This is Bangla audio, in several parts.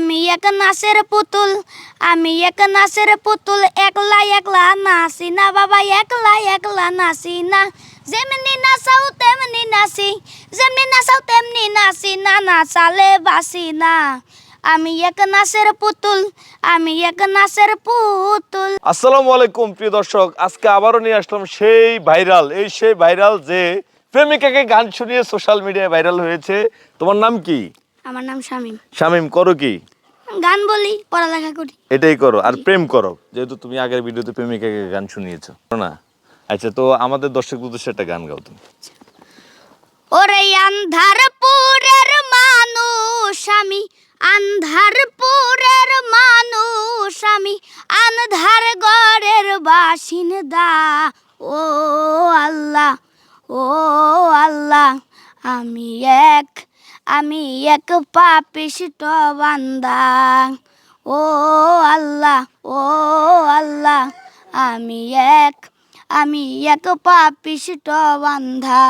আমি এক নাচের পুতুল, আমি এক নাচের পুতুল, একলা একলা নাচি না বাবা, একলা একলা নাচি না। যেমনি নাচাও তেমনি নাচি, যেমনি নাচাও তেমনি নাচি না, নাচালে বাসি না। আমি এক নাচের পুতুল, আমি এক নাচের পুতুল। আসসালামু আলাইকুম, প্রিয় দর্শক, আজকে আবারও নিয়ে আসলাম সেই ভাইরাল, এই সেই ভাইরাল যে প্রেমিকাকে গান শুনিয়ে সোশ্যাল মিডিয়ায় ভাইরাল হয়েছে। তোমার নাম কি? আমার নাম শামীম। শামিম করো কি? গান বলি পড়ালেখা করি। এটাই করো। আর প্রেম করো। যেহেতু তুমি আগের ভিডিওতে প্রেমিকাকে গান শুনিয়েছো। না? আচ্ছা তো আমাদের দর্শক উদ্দেশ্যে একটা গান গাও তুমি। ওরে আন্ধারপুরের মানুষ আমি আন্ধারপুরের মানুষ আমি আন্ধার গড়ের বাসিন্দা। ও আল্লাহ ও আল্লাহ আমি এক আমি এক পাপিষ্ট বান্দা। ও আল্লাহ ও আল্লাহ, আমি এক আমি এক পাপিষ্ট বান্ধা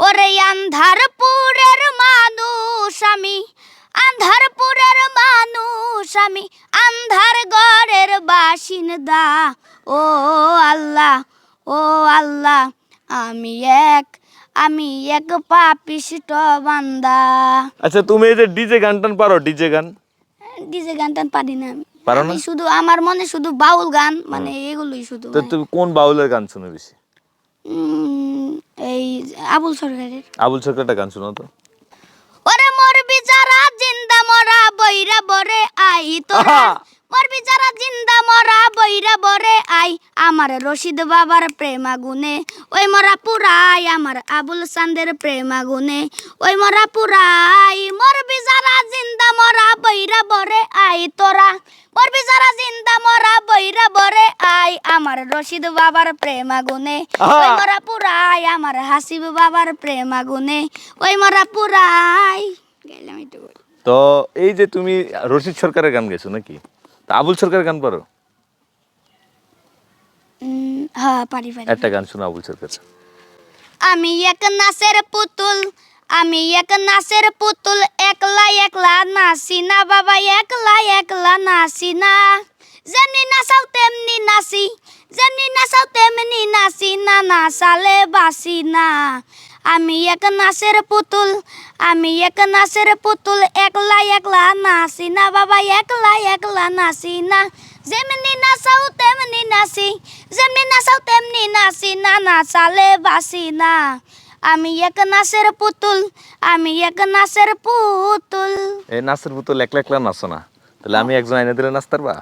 ওরে আন্ধারপুরের মানুষ আমি, আন্ধারপুরের মানুষ আমি, আন্ধার গড়ের বাসিন্দা। ও আল্লাহ ও আল্লাহ আমি এক আমি এক পাপিষ্ট বান্দা। আচ্ছা তুমি এই যে ডিজে গান টান পারো ডিজে গান? ডিজে গান টান পারি না আমি। পারো না? আমি শুধু আমার মনে শুধু বাউল গান মানে এগুলোই শুধু তো তুমি কোন বাউলের গান শুনো বেশি? এই আবুল সরকারের। আবুল সরকারটা গান শোনো তো। ওরে মরবি যারা জিন্দা মরা বইরা বরে আই তোরা মরবি যারা জিন্দা মরা বইরা বরে। আই আমার রশিদ বাবার প্রেম আগুনে ওই মরা পুরাই আমার আবুল সান্দের প্রেম আগুনে ওই মরা পুরাই মরবি যারা জিন্দা মরা বইরা বরে। আই তোরা মরবি যারা জিন্দা মরা বইরা বরে। আই আমার রশিদ বাবার প্রেম আগুনে ওই! মরা পুরাই আমার হাসিব বাবার প্রেম আগুনে ওই মরা পুরাই গেলাম একটু তো এই যে তুমি রশিদ সরকারের গান গেছো নাকি? তা আবুল সরকারের গান পারো? হ্যাঁ পারি পারি। একটা গান শোনো আবুল সরকার। আমি এক নাচের পুতুল আমি এক নাচের পুতুল একলা একলা নাচি না বাবা একলা একলা নাচি না। যেমনি নাচাও তেমনি নাচি যেমনি নাচাও তেমনি নাচি না নাচালে বাসি না। আমি এক নাচের পুতুল আমি এক নাচের পুতুল একলা একলা নাচি না বাবা একলা একলা নাচি না। যেমনি নাচাও তেমনি নাচি যেমনি নাচাও তেমনি নাচি না নাচালে বাসি না। আমি এক নাচের পুতুল আমি এক নাচের পুতুল। এ নাচের পুতুল একলা একলা নাচো না তাহলে আমি একজন আইনা দিলে নাচতে পারবা?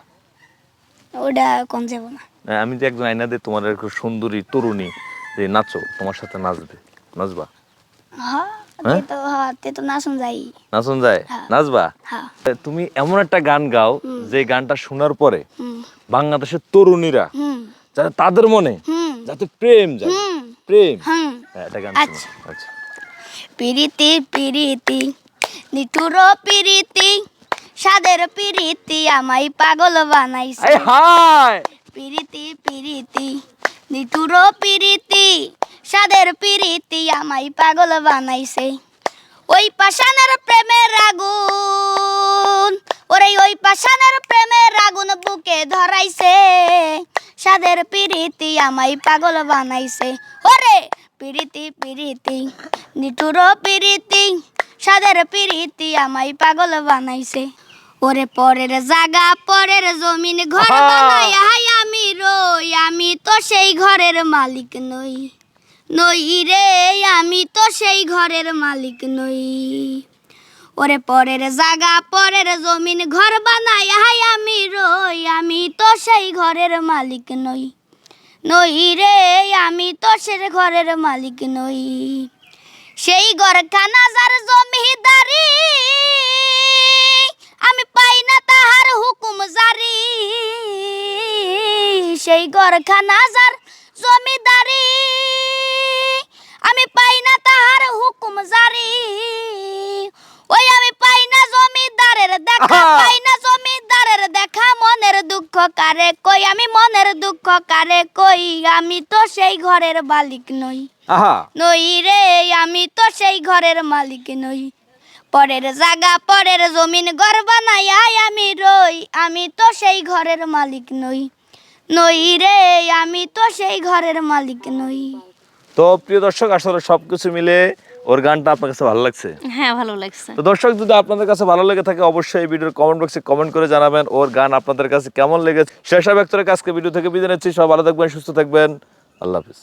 ওটা কোন যাব না। আমি যে একজন আইনা দিই তোমার সুন্দরী তরুণী যে নাচো তোমার সাথে নাচবে। নাচবা হ্যাঁ হ্যাঁ? হ্যাঁ যাই। নাচন যায়? হ্যাঁ। নাচবা হ্যাঁ। তুমি এমন একটা গান গাও যে গানটা শোনার পরে বাংলাদেশের তরুণীরা যাতে তাদের মনে যাতে প্রেম যায়। প্রেম। হ্যাঁ, একটা গান আচ্ছা। আচ্ছা। পিরিতি পিরিতি নিঠুর পিরিতি সাদের পিরিতি আমায় পাগল বানাইছে। হাই পিরিতি পিরিতি। নিঠুর পিরিতি সাদের পিরিতি আমায় পাগল বানাইছে। ওই পাশানের প্রেমের আগুন ওরে ওই পাশানের প্রেমের আগুন বুকে ধরাইছে। সাদের পিরিতি আমায় পাগল বানাইছে। ওরে পিরিতি পিরিতি নিঠুর পিরিতি সাদের পিরিতি আমায় পাগল বানাইছে। ওরে পরের জায়গা পরের জমিন ঘর আহা! হাই আমি তো সেই ঘরের মালিক নই। নই রে, আমি তো সেই ঘরের মালিক নই। ওরে পরের জায়গা, পরের জমিন ঘর বানাই হাই আমি রই, আমি তো সেই ঘরের মালিক নই। নই রে, আমি তো সে ঘরের মালিক নই। সেই ঘর খানা যার জমিদারি, আমি পাই না তাহার হুকুম জারি। সেই ঘর খানা যার জমিদারি। আমি পাই না তাহার হুকুম জারি। ওই আমি পাই না জমিদারের দেখা পাই না জমিদারের দেখা মনের দুঃখ কারে কই? আমি মনের দুঃখ কারে কই? আমি তো সেই ঘরের মালিক নই। নই রে আমি তো সেই ঘরের মালিক নই। পরের জায়গা পরের জমিন ঘর বানাই আমি রই। আমি তো সেই ঘরের মালিক নই। নই রে আমি তো সেই ঘরের মালিক নই। তো প্রিয় দর্শক আসলে সবকিছু মিলে ওর গানটা আপনার কাছে ভালো লাগছে? হ্যাঁ ভালো লাগছে। তো দর্শক যদি আপনাদের কাছে ভালো লেগে থাকে অবশ্যই এই ভিডিওর কমেন্ট বক্সে কমেন্ট করে জানাবেন ওর গান আপনাদের কাছে কেমন লেগেছে। শেষা ব্যক্তরের কাছকে ভিডিও থেকে বিদায় নিচ্ছি। সব ভালো থাকবেন সুস্থ থাকবেন। আল্লাহ হাফিজ।